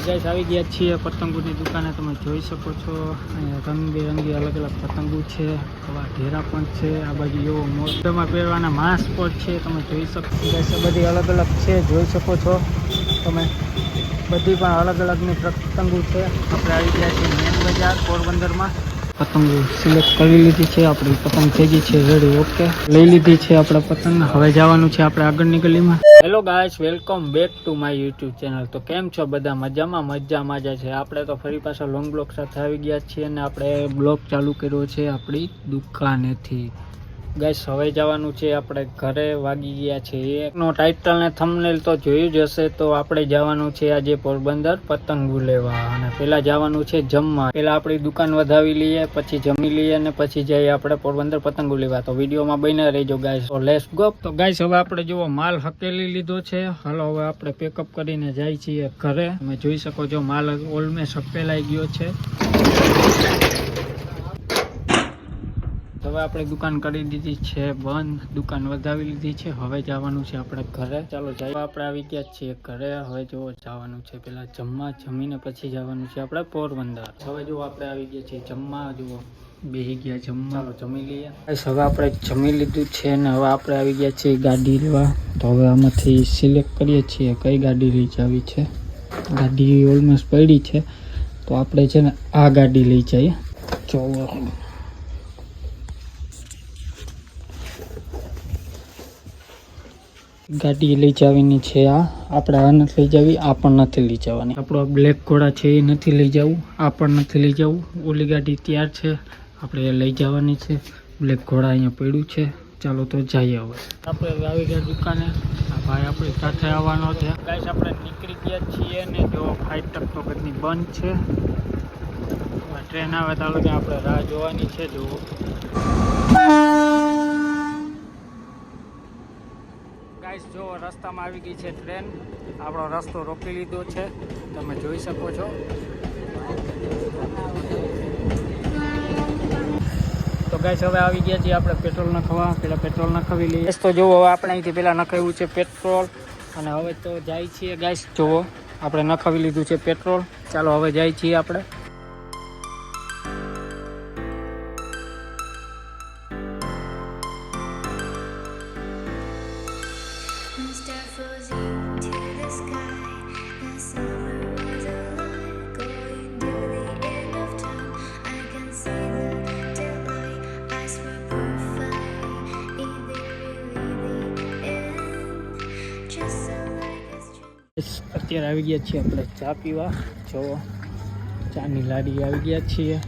Guys આવી ગયા છીએ પતંગોની દુકાને. તમે જોઈ શકો છો. અહીંયા રંગબેરંગી અલગ અલગ પતંગો છે. આવા ઘેરા પણ છે. આ બાજુ એવો મોઢામાં પહેરવાના માસ્ક પણ છે. તમે જોઈ શકો ગાઈસ બધી અલગ અલગ છે. જોઈ શકો છો. તમે બધી પણ અલગ અલગની પતંગો છે. આપણે આવી ગયા છીએ મેન બજાર પોરબંદરમાં. પતંગો સિલેક્ટ કરી લીધી છે. આપણી પતંગ થઈ ગઈ છે રેડી ઓકે લઈ લીધી છે આપણે પતંગ. હવે જવાનું છે આપણે આગળની ગલીમાં. Hello guys welcome back to my YouTube channel તો કેમ છો બધા? મજામાં મજામાં જ છે. આપણે તો ફરી પાછા લોંગ બ્લોક સાથે આવી ગયા છીએ અને આપણે બ્લોગ ચાલુ કર્યો છે આપણી દુકાનેથી. ગાઈસ હવે જવાનું છે, આપણે ઘરે વાગી ગયા છે. એકનો ટાઇટલ ને થંબનેલ તો જોયું જ હશે, તો આપણે જવાનું છે આજે પોરબંદર પતંગો લેવા. અને પેલા જવાનું છે જમવા. પેલા આપણી દુકાન વધાવી લઈએ, પછી જમી લઈએ, અને પછી જઈએ આપણે પોરબંદર પતંગો લેવા. તો વિડીયોમાં બને રહેજો ગાઈસ તો લેસ ગો તો ગાઈસ હવે આપણે જુઓ, માલ હકેલી લીધો છે. હાલો, હવે આપણે પેકઅપ કરીને જાય છીએ ઘરે. તમે જોઈ શકો છો, માલ ઓલમેસ્ટ હકેલાઈ ગયો છે. હવે આપણે દુકાન કરી દીધી છે બંધ. દુકાન વધાવી લીધી છે. હવે જવાનું છે આપણે ઘરે. ચાલો જાય આપણે આવી ગયા છીએ ઘરે. હવે જો જવાનું છે પેલા જમવા. જમીને પછી જવાનું છે આપણે પોરબંદર. હવે જો આપણે આવી ગયા છીએ જમવા. જુઓ બેસી ગયા જમવા. જમી લઈએ. હવે આપણે જમી લીધું છે ને હવે આપણે આવી ગયા છીએ ગાડી લેવા. તો હવે આમાંથી સિલેક્ટ કરીએ છીએ કઈ ગાડી લઈ જવી છે. ગાડી ઓલમોસ્ટ પડી છે. તો આપણે છે ને આ ગાડી લઈ જઈએ. જો ગાડી લઈ જવાની છે આ. આપણે આ નથી લઈ જવી, આ પણ નથી લઈ જવાની. આપણો બ્લેક ઘોડા છે, એ નથી લઈ જવું, આ પણ નથી લઈ જવું. ઓલી ગાડી તૈયાર છે, આપણે એ લઈ જવાની છે. બ્લેક ઘોડા અહીંયા પડ્યું છે. ચાલો તો જઈએ હવે. આપણે આવી ગયા દુકાને. આ ભાઈ આપણે સાથે આવવાનો છે. ગાઈસ આપણે નીકળી ગયા છીએ ને જો ફાઇટ ટક તો બધી છે. ટ્રેન આવે તાલો કે આપણે રાહ જોવાની છે જો ગાઈસ, જો રસ્તામાં આવી ગઈ છે ટ્રેન, આપણો રસ્તો રોકી લીધો છે. તમે જોઈ શકો છો. તો ગાઈસ, હવે આવી ગયા છીએ આપણે પેટ્રોલ નખાવા. પેલા પેટ્રોલ નખાવી લઈએ. તો જુઓ આપણે અહીંથી પેલા નખાવ્યું છે પેટ્રોલ. અને હવે તો જાય છીએ. ગાઈસ, જુઓ, આપણે નખાવી લીધું છે પેટ્રોલ. ચાલો, હવે જાય છીએ આપણે. અત્યારે આવી ગયા છીએ આપણે ચા પીવા. જો, ચાની લાડી આવી ગયા છીએ.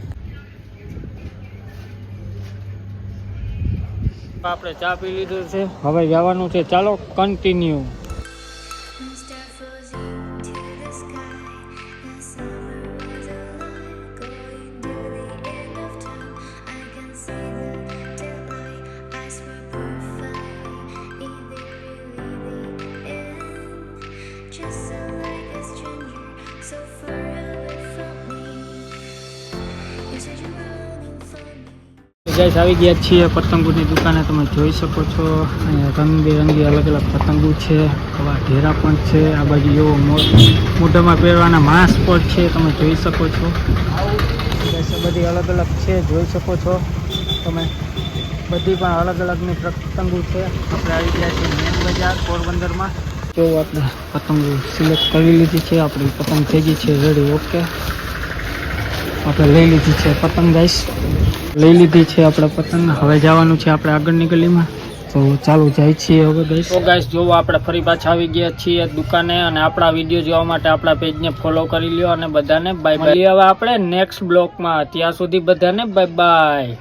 આપણે ચા પી લીધું છે. હવે જવાનું છે. ચાલો કન્ટિન્યુ ગાઈસ આવી ગયા છીએ. પતંગોની દુકાને તમે જોઈ શકો છો. અહીંયા રંગબેરંગી અલગ અલગ પતંગો છે. આવા ઢેરા પણ છે. આ બાજુ એવો મોઢામાં પહેરવાના માસ્ક પણ છે. તમે જોઈ શકો છો. બધી અલગ અલગ છે. જોઈ શકો છો. તમે બધી પણ અલગ અલગની પતંગો છે. આપણે આવી ગયા છીએ મેન બજાર, પોરબંદરમાં. જો આપણે પતંગો સિલેક્ટ કરી લીધી છે. આપણી પતંગ થઈ ગઈ છે. રેડી ઓકે આપણે લઈ લીધી છે પતંગ ગાઈસ લઈ લીધી છે આપણે પતંગ. હવે જવાનું છે આપણે આગળની ગલીમાં. તો ચાલુ જાય છીએ હવે ગાઈસ તો ગાઈસ જોવો, આપણે ફરી પાછા આવી ગયા છીએ દુકાને અને આપણા વીડિયો જોવા માટે આપણા પેજને ફોલો કરી લ્યો અને બધાને બાય બાય હવે આપણે નેક્સ્ટ બ્લોકમાં ત્યાં સુધી બધાને બાય બાય